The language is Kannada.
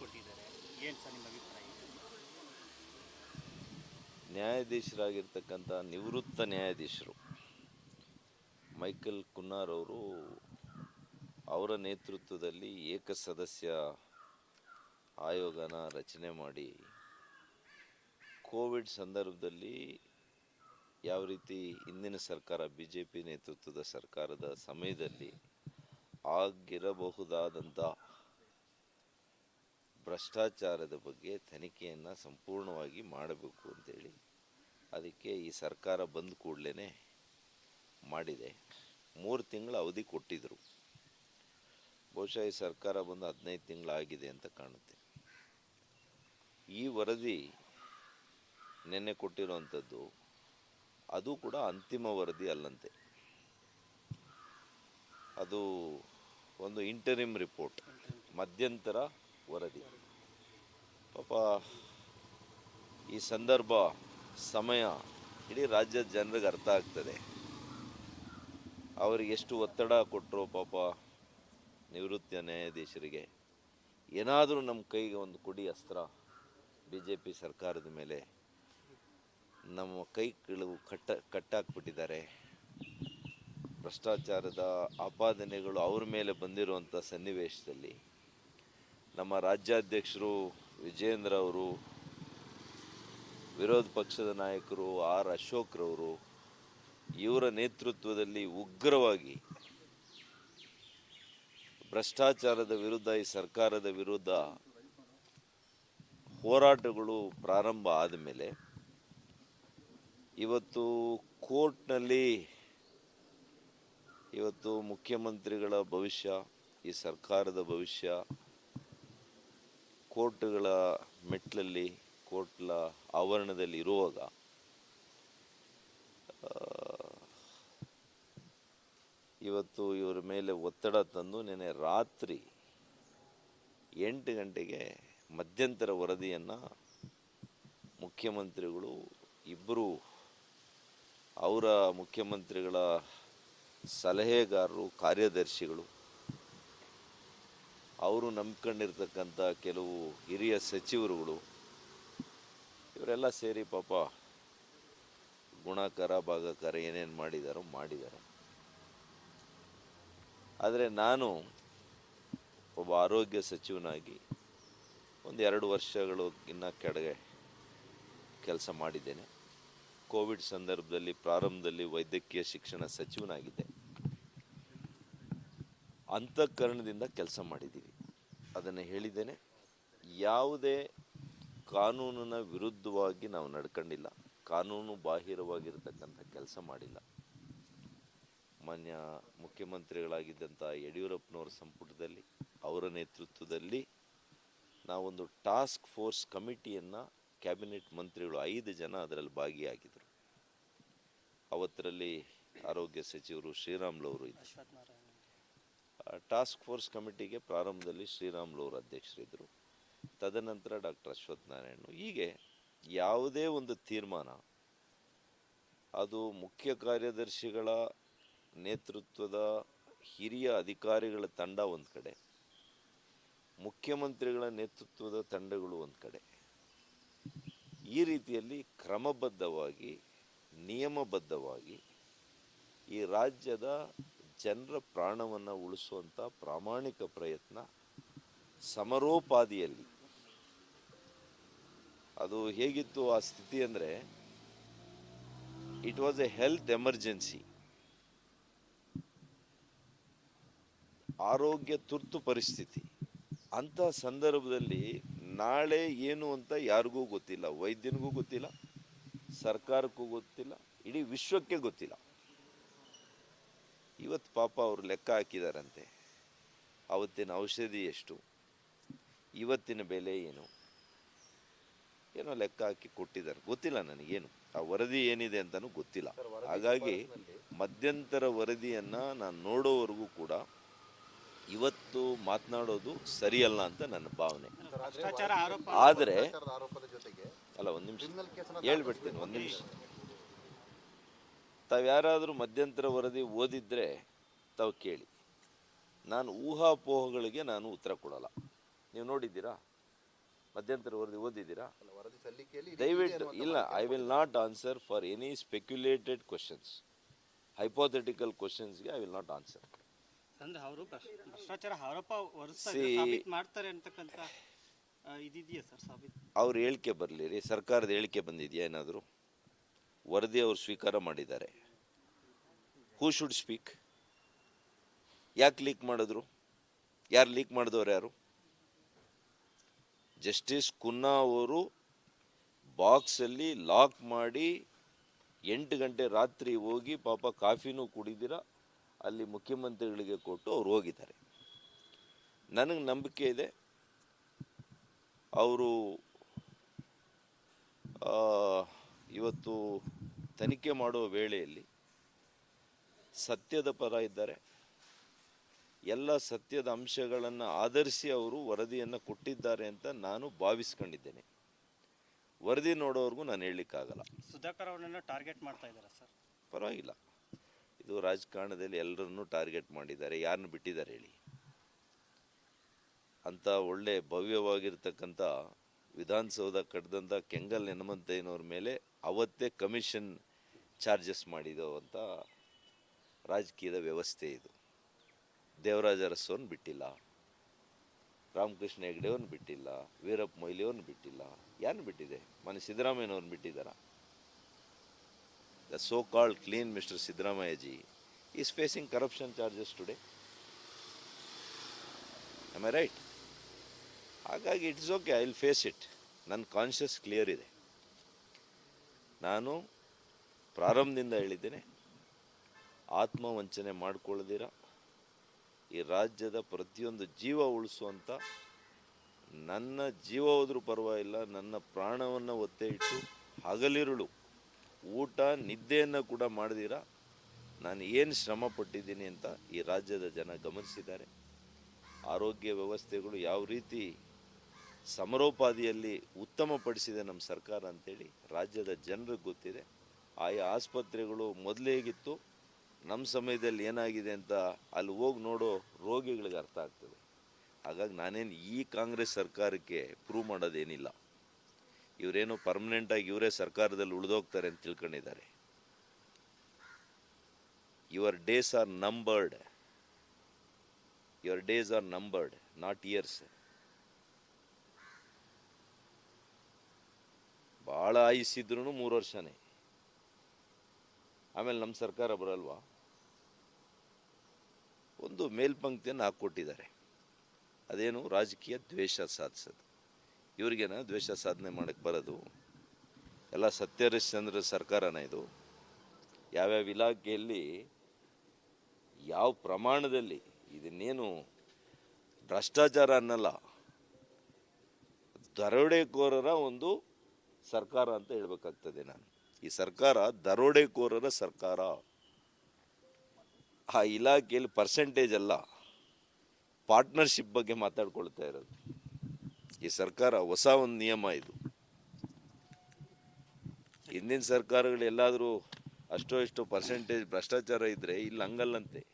ಕೊಟ್ಟಿದ್ದಾರೆ. ಏನು ಸರ್ ನಿಮ್ಮ ಅಭಿಪ್ರಾಯ? ನ್ಯಾಯಾಧೀಶರಾಗಿರ್ತಕ್ಕಂಥ ನಿವೃತ್ತ ನ್ಯಾಯಾಧೀಶರು ಮೈಕಲ್ ಕುನ್ನಾರ್ ಅವರು ಅವರ ನೇತೃತ್ವದಲ್ಲಿ ಏಕಸದಸ್ಯ ಆಯೋಗನ ರಚನೆ ಮಾಡಿ ಕೋವಿಡ್ ಸಂದರ್ಭದಲ್ಲಿ ಯಾವ ರೀತಿ ಹಿಂದಿನ ಸರ್ಕಾರ ಬಿ ಜೆ ಪಿ ನೇತೃತ್ವದ ಸರ್ಕಾರದ ಸಮಯದಲ್ಲಿ ಆಗಿರಬಹುದಾದಂಥ ಭ್ರಷ್ಟಾಚಾರದ ಬಗ್ಗೆ ತನಿಖೆಯನ್ನು ಸಂಪೂರ್ಣವಾಗಿ ಮಾಡಬೇಕು ಅಂತೇಳಿ ಅದಕ್ಕೆ ಈ ಸರ್ಕಾರ ಬಂದ ಕೂಡಲೇ ಮಾಡಿದೆ. ಮೂರು ತಿಂಗಳ ಅವಧಿ ಕೊಟ್ಟಿದ್ದರು ಬಹುಶಃ ಈ ಸರ್ಕಾರ ಬಂದು ಹದಿನೈದು ತಿಂಗಳಾಗಿದೆ ಅಂತ ಕಾಣುತ್ತೆ. ಈ ವರದಿ ನಿನ್ನೆ ಕೊಟ್ಟಿರುವಂಥದ್ದು ಅದು ಕೂಡ ಅಂತಿಮ ವರದಿ ಅಲ್ಲಂತೆ. ಅದು ಒಂದು ಇಂಟರಿಮ್ ರಿಪೋರ್ಟ್ ಮಧ್ಯಂತರ ವರದಿ. ಪಾಪ, ಈ ಸಂದರ್ಭ ಸಮಯ ಇಡೀ ರಾಜ್ಯದ ಜನರಿಗೆ ಅರ್ಥ ಆಗ್ತದೆ. ಅವರಿಗೆ ಎಷ್ಟು ಒತ್ತಡ ಕೊಟ್ಟರು ಪಾಪ ನಿವೃತ್ತ ನ್ಯಾಯಾಧೀಶರಿಗೆ. ಏನಾದರೂ ನಮ್ಮ ಕೈಗೆ ಒಂದು ಕೊಡಿ ಅಸ್ತ್ರ ಬಿ ಜೆ ಪಿ ಸರ್ಕಾರದ ಮೇಲೆ. ನಮ್ಮ ಕೈ ಕೆಳವು ಕಟ್ಟ, ಕಟ್ಟಾಕ್ಬಿಟ್ಟಿದ್ದಾರೆ. ಭ್ರಷ್ಟಾಚಾರದ ಆಪಾದನೆಗಳು ಅವ್ರ ಮೇಲೆ ಬಂದಿರುವಂಥ ಸನ್ನಿವೇಶದಲ್ಲಿ ನಮ್ಮ ರಾಜ್ಯಾಧ್ಯಕ್ಷರು ವಿಜೇಂದ್ರ ಅವರು, ವಿರೋಧ ಪಕ್ಷದ ನಾಯಕರು ಆರ್ ಅಶೋಕ್ರವರು ಇವರ ನೇತೃತ್ವದಲ್ಲಿ ಉಗ್ರವಾಗಿ ಭ್ರಷ್ಟಾಚಾರದ ವಿರುದ್ಧ, ಈ ಸರ್ಕಾರದ ವಿರುದ್ಧ ಹೋರಾಟಗಳು ಪ್ರಾರಂಭ ಆದಮೇಲೆ ಇವತ್ತು ಕೋರ್ಟ್ನಲ್ಲಿ ಇವತ್ತು ಮುಖ್ಯಮಂತ್ರಿಗಳ ಭವಿಷ್ಯ, ಈ ಸರ್ಕಾರದ ಭವಿಷ್ಯ ಕೋರ್ಟ್ಗಳ ಮೆಟ್ಲಲ್ಲಿ, ಕೋರ್ಟ್ಲ ಆವರಣದಲ್ಲಿ ಇರುವಾಗ ಇವತ್ತು ಇವರ ಮೇಲೆ ಒತ್ತಡ ತಂದು ನೆನೆ ರಾತ್ರಿ ಎಂಟು ಗಂಟೆಗೆ ಮಧ್ಯಂತರ ವರದಿಯನ್ನು ಮುಖ್ಯಮಂತ್ರಿಗಳು ಇಬ್ಬರು ಅವರ ಮುಖ್ಯಮಂತ್ರಿಗಳ ಸಲಹೆಗಾರರು, ಕಾರ್ಯದರ್ಶಿಗಳು ಅವರು ನಂಬ್ಕೊಂಡಿರ್ತಕ್ಕಂಥ ಕೆಲವು ಹಿರಿಯ ಸಚಿವರುಗಳು, ಇವರೆಲ್ಲ ಸೇರಿ ಪಾಪ ಗುಣಕರ, ಭಾಗಕಾರ ಏನೇನು ಮಾಡಿದಾರೋ ಮಾಡಿದ್ದಾರೆ. ಆದರೆ ನಾನು ಒಬ್ಬ ಆರೋಗ್ಯ ಸಚಿವನಾಗಿ ಒಂದು ಎರಡು ವರ್ಷಗಳು ಇನ್ನ ಕೆಳಗೆ ಕೆಲಸ ಮಾಡಿದ್ದೇನೆ. ಕೋವಿಡ್ ಸಂದರ್ಭದಲ್ಲಿ ಪ್ರಾರಂಭದಲ್ಲಿ ವೈದ್ಯಕೀಯ ಶಿಕ್ಷಣ ಸಚಿವನಾಗಿದ್ದೆ. ಅಂತಃಕರಣದಿಂದ ಕೆಲಸ ಮಾಡಿದ್ದೀವಿ. ಅದನ್ನು ಹೇಳಿದ್ದೇನೆ. ಯಾವುದೇ ಕಾನೂನಿನ ವಿರುದ್ಧವಾಗಿ ನಾವು ನಡ್ಕೊಂಡಿಲ್ಲ. ಕಾನೂನು ಬಾಹಿರವಾಗಿರತಕ್ಕಂಥ ಕೆಲಸ ಮಾಡಿಲ್ಲ. ಮಾನ್ಯ ಮುಖ್ಯಮಂತ್ರಿಗಳಾಗಿದ್ದಂಥ ಯಡಿಯೂರಪ್ಪನವರ ಸಂಪುಟದಲ್ಲಿ, ಅವರ ನೇತೃತ್ವದಲ್ಲಿ ನಾವೊಂದು ಟಾಸ್ಕ್ ಫೋರ್ಸ್ ಕಮಿಟಿಯನ್ನು ಕ್ಯಾಬಿನೆಟ್ ಮಂತ್ರಿಗಳು ಐದು ಜನ ಅದರಲ್ಲಿ ಭಾಗಿಯಾಗಿದ್ದರು ಅವತ್ತರಲ್ಲಿ ಆರೋಗ್ಯ ಸಚಿವರು ಶ್ರೀರಾಮ್ಲವರು ಇದ್ದರು. ಟಾಸ್ಕ್ ಫೋರ್ಸ್ ಕಮಿಟಿಗೆ ಪ್ರಾರಂಭದಲ್ಲಿ ಶ್ರೀರಾಮ್ಲು ಅವರು ಅಧ್ಯಕ್ಷರಿದ್ದರು ತದನಂತರ ಡಾಕ್ಟರ್ ಅಶ್ವಥ್ ನಾರಾಯಣ್. ಹೀಗೆ ಯಾವುದೇ ಒಂದು ತೀರ್ಮಾನ, ಅದು ಮುಖ್ಯ ಕಾರ್ಯದರ್ಶಿಗಳ ನೇತೃತ್ವದ ಹಿರಿಯ ಅಧಿಕಾರಿಗಳ ತಂಡ ಒಂದು ಕಡೆ, ಮುಖ್ಯಮಂತ್ರಿಗಳ ನೇತೃತ್ವದ ತಂಡಗಳು ಒಂದು ಕಡೆ. ಈ ರೀತಿಯಲ್ಲಿ ಕ್ರಮಬದ್ಧವಾಗಿ, ನಿಯಮಬದ್ಧವಾಗಿ ಈ ರಾಜ್ಯದ ಜನರ ಪ್ರಾಣವನ್ನು ಉಳಿಸುವಂಥ ಪ್ರಾಮಾಣಿಕ ಪ್ರಯತ್ನ ಸಮರೋಪಾದಿಯಲ್ಲಿ. ಅದು ಹೇಗಿತ್ತು ಆ ಸ್ಥಿತಿ ಅಂದರೆ it was a health emergency ಆರೋಗ್ಯ ತುರ್ತು ಪರಿಸ್ಥಿತಿ. ಅಂಥ ಸಂದರ್ಭದಲ್ಲಿ ನಾಳೆ ಏನು ಅಂತ ಯಾರಿಗೂ ಗೊತ್ತಿಲ್ಲ. ವೈದ್ಯನಿಗೂ ಗೊತ್ತಿಲ್ಲ. ಸರ್ಕಾರಕ್ಕೂ ಗೊತ್ತಿಲ್ಲ. ಇಡೀ ವಿಶ್ವಕ್ಕೆ ಗೊತ್ತಿಲ್ಲ. ಇವತ್ತು ಪಾಪ ಅವರು ಲೆಕ್ಕ ಹಾಕಿದಾರಂತೆ. ಅವತ್ತಿನ ಔಷಧಿ ಎಷ್ಟು? ಇವತ್ತಿನ ಬೆಲೆ ಏನು? ಏನೋ ಲೆಕ್ಕ ಹಾಕಿ ಕೊಟ್ಟಿದ್ದಾರೆ. ಗೊತ್ತಿಲ್ಲ ನನಗೇನು. ಆ ವರದಿ ಏನಿದೆ ಅಂತಲೂ ಗೊತ್ತಿಲ್ಲ. ಹಾಗಾಗಿ ಮಧ್ಯಂತರ ವರದಿಯನ್ನ ನಾನು ನೋಡೋವರೆಗೂ ಕೂಡ ಇವತ್ತು ಮಾತನಾಡೋದು ಸರಿಯಲ್ಲ ಅಂತ ನನ್ನ ಭಾವನೆ. ಆದರೆ ಆರೋಪದ ಜೊತೆಗೆ ಅಲ್ಲ ಒಂದು ನಿಮಿಷ. ಹೇಳ್ಬಿಡ್ತೀನಿ ಒಂದು ನಿಮಿಷ. ತಾವು ಯಾರಾದರೂ ಮಧ್ಯಂತರ ವರದಿ ಓದಿದ್ರೆ ತಾವು ಕೇಳಿ. ನಾನು ಊಹಾಪೋಹಗಳಿಗೆ ನಾನು ಉತ್ತರ ಕೊಡಲ್ಲ. ನೀವು ನೋಡಿದ್ದೀರಾ? ಮಧ್ಯಂತರ ವರದಿ ಓದಿದ್ದೀರಾ? ದಯವಿಟ್ಟು ಇಲ್ಲ I will not answer for any speculated questions hypothetical ಕ್ವಶನ್ಸ್ಗೆ I will not answer ಅಂದ್ರೆ ಅವರು ಭ್ರಷ್ಟಾಚಾರ ಆರೋಪ ಮಾಡ್ತಾರೆ ಅಂತಕ್ಕಂಥ ಸರ್ ಸಾಬೀತು? ಅವ್ರ ಹೇಳಿಕೆ ಬರಲಿ ರೀ ಸರ್ಕಾರದ ಹೇಳಿಕೆ ಬಂದಿದೆಯಾ ಏನಾದರೂ? ವರದಿ ಅವರು ಸ್ವೀಕಾರ ಮಾಡಿದ್ದಾರೆ. ಹೂ ಶುಡ್ ಸ್ಪೀಕ್ ಯಾಕೆ ಲೀಕ್ ಮಾಡಿದ್ರು? ಯಾರು ಲೀಕ್ ಮಾಡಿದವ್ರು ಯಾರು? ಜಸ್ಟಿಸ್ ಕುನ್ನಾ ಅವರು ಬಾಕ್ಸಲ್ಲಿ ಲಾಕ್ ಮಾಡಿ ಎಂಟು ಗಂಟೆ ರಾತ್ರಿ ಹೋಗಿ ಪಾಪ ಕಾಫಿನೂ ಕುಡಿದಿರ. ಅಲ್ಲಿ ಮುಖ್ಯಮಂತ್ರಿಗಳಿಗೆ ಕೊಟ್ಟು ಅವ್ರು ಹೋಗಿದ್ದಾರೆ. ನನಗೆ ನಂಬಿಕೆ ಇದೆ. ಅವರು ಇವತ್ತು ತನಿಖೆ ಮಾಡುವ ವೇಳೆಯಲ್ಲಿ ಸತ್ಯದ ಪರ ಇದ್ದಾರೆ. ಎಲ್ಲ ಸತ್ಯದ ಅಂಶಗಳನ್ನು ಆಧರಿಸಿ ಅವರು ವರದಿಯನ್ನು ಕೊಟ್ಟಿದ್ದಾರೆ ಅಂತ ನಾನು ಭಾವಿಸ್ಕೊಂಡಿದ್ದೇನೆ. ವರದಿ ನೋಡೋವರೆಗೂ ನಾನು ಹೇಳಲಿಕ್ಕಾಗಲ್ಲ. ಸುಧಾಕರ್ ಅವರನ್ನ ಟಾರ್ಗೆಟ್ ಮಾಡ್ತಾ ಇದ್ದಾರೆ ಸರ್? ಪರವಾಗಿಲ್ಲ. ಇದು ರಾಜಕಾರಣದಲ್ಲಿ ಎಲ್ಲರನ್ನೂ ಟಾರ್ಗೆಟ್ ಮಾಡಿದ್ದಾರೆ. ಯಾರನ್ನು ಬಿಟ್ಟಿದ್ದಾರೆ ಹೇಳಿ. ಅಂತ ಒಳ್ಳೆ ಭವ್ಯವಾಗಿರ್ತಕ್ಕಂಥ ವಿಧಾನಸೌಧ ಕಟ್ಟಿದಂಥ ಕೆಂಗಲ್ ಹನುಮಂತಯ್ಯನವ್ರ ಮೇಲೆ ಅವತ್ತೇ ಕಮಿಷನ್ ಚಾರ್ಜಸ್ ಮಾಡಿದೋ ಅಂತ ರಾಜಕೀಯದ ವ್ಯವಸ್ಥೆ ಇದು. ದೇವರಾಜ ಬಿಟ್ಟಿಲ್ಲ. ರಾಮಕೃಷ್ಣ ಹೆಗ್ಡೆಯವ್ರನ್ನ ಬಿಟ್ಟಿಲ್ಲ. ವೀರಪ್ಪ ಮೊಯ್ಲಿಯವ್ರನ್ನ ಬಿಟ್ಟಿಲ್ಲ. ಯಾರು ಬಿಟ್ಟಿದೆ? ಮನೆ ಸಿದ್ದರಾಮಯ್ಯನವ್ರನ್ನ ಬಿಟ್ಟಿದ್ದಾರ? The so called clean mister Siddaramaiah ji is facing corruption charges today. I right ಹಾಗಾಗಿ it's okay, I will face it. ನನ್ನ ಕಾನ್ಷಿಯಸ್ ಕ್ಲಿಯರ್ ಇದೆ. ನಾನು ಪ್ರಾರಂಭದಿಂದ ಹೇಳಿದ್ದೇನೆ ಆತ್ಮವಂಚನೆ ಮಾಡಿಕೊಳ್ಳದಿರ. ಈ ರಾಜ್ಯದ ಪ್ರತಿಯೊಂದು ಜೀವ ಉಳಿಸುವಂಥ ನನ್ನ ಜೀವ ಹೋದ್ರೂ ಪರವಾಗಿಲ್ಲ, ನನ್ನ ಪ್ರಾಣವನ್ನು ಒತ್ತೆ ಇಟ್ಟು ಹಗಲಿರುಳು ಊಟ ನಿದ್ದೆಯನ್ನು ಕೂಡ ಮಾಡಿದೀರ. ನಾನು ಏನು ಶ್ರಮ ಪಟ್ಟಿದ್ದೀನಿ ಅಂತ ಈ ರಾಜ್ಯದ ಜನ ಗಮನಿಸಿದ್ದಾರೆ. ಆರೋಗ್ಯ ವ್ಯವಸ್ಥೆಗಳು ಯಾವ ರೀತಿ ಸಮರೋಪಾದಿಯಲ್ಲಿ ಉತ್ತಮಪಡಿಸಿದೆ ನಮ್ಮ ಸರ್ಕಾರ ಅಂತೇಳಿ ರಾಜ್ಯದ ಜನರಿಗೆ ಗೊತ್ತಿದೆ. ಆಯಾ ಆಸ್ಪತ್ರೆಗಳು ಮೊದಲೇ ಹೇಗಿತ್ತು ನಮ್ಮ ಸಮಯದಲ್ಲಿ ಏನಾಗಿದೆ ಅಂತ ಅಲ್ಲಿ ಹೋಗಿ ನೋಡೋ ರೋಗಿಗಳಿಗೆ ಅರ್ಥ ಆಗ್ತದೆ. ಹಾಗಾಗಿ ನಾನೇನು ಈ ಕಾಂಗ್ರೆಸ್ ಸರ್ಕಾರಕ್ಕೆ ಪ್ರೂವ್ ಮಾಡೋದೇನಿಲ್ಲ. ಇವರೇನು ಪರ್ಮನೆಂಟಾಗಿ ಇವರೇ ಸರ್ಕಾರದಲ್ಲಿ ಉಳಿದೋಗ್ತಾರೆ ಅಂತ ತಿಳ್ಕೊಂಡಿದ್ದಾರೆ. Your days are numbered your days are numbered not years ಭಾಳ ಆಯಿಸಿದ್ರು ಮೂರು ವರ್ಷನೇ. ಆಮೇಲೆ ನಮ್ಮ ಸರ್ಕಾರ ಬರಲ್ವಾ? ಒಂದು ಮೇಲ್ಪಂಕ್ತಿಯನ್ನು ಹಾಕ್ಕೊಟ್ಟಿದ್ದಾರೆ. ಅದೇನು? ರಾಜಕೀಯ ದ್ವೇಷ ಸಾಧಿಸೋದು. ಇವ್ರಿಗೇನ ದ್ವೇಷ ಸಾಧನೆ ಮಾಡಕ್ಕೆ ಬರೋದು. ಎಲ್ಲ ಸತ್ಯಹರಿಶ್ಚಂದ್ರ ಸರ್ಕಾರನ ಇದು. ಯಾವ್ಯಾವ ಇಲಾಖೆಯಲ್ಲಿ ಯಾವ ಪ್ರಮಾಣದಲ್ಲಿ ಇದನ್ನೇನು ಭ್ರಷ್ಟಾಚಾರ ಅನ್ನಲ್ಲ, ದರೋಡೆಕೋರರ ಒಂದು ಸರ್ಕಾರ ಅಂತ ಹೇಳ್ಬೇಕಾಗ್ತದೆ ನಾನು. ಈ ಸರ್ಕಾರ ದರೋಡೆಕೋರರ ಸರ್ಕಾರ. ಆ ಇಲಾಖೆಯಲ್ಲಿ ಪರ್ಸೆಂಟೇಜ್ ಅಲ್ಲ ಪಾರ್ಟ್ನರ್ಶಿಪ್ ಬಗ್ಗೆ ಮಾತಾಡ್ಕೊಳ್ತಾ ಇರೋದು. ಈ ಸರ್ಕಾರ ಹೊಸ ಒಂದು ನಿಯಮ ಇದು. ಹಿಂದಿನ ಸರ್ಕಾರಗಳು ಎಲ್ಲಾದರೂ ಅಷ್ಟೋ ಇಷ್ಟೋ ಪರ್ಸೆಂಟೇಜ್ ಭ್ರಷ್ಟಾಚಾರ ಇದ್ದರೆ ಇಲ್ಲಿ ಹಂಗಲ್ಲಂತೆ.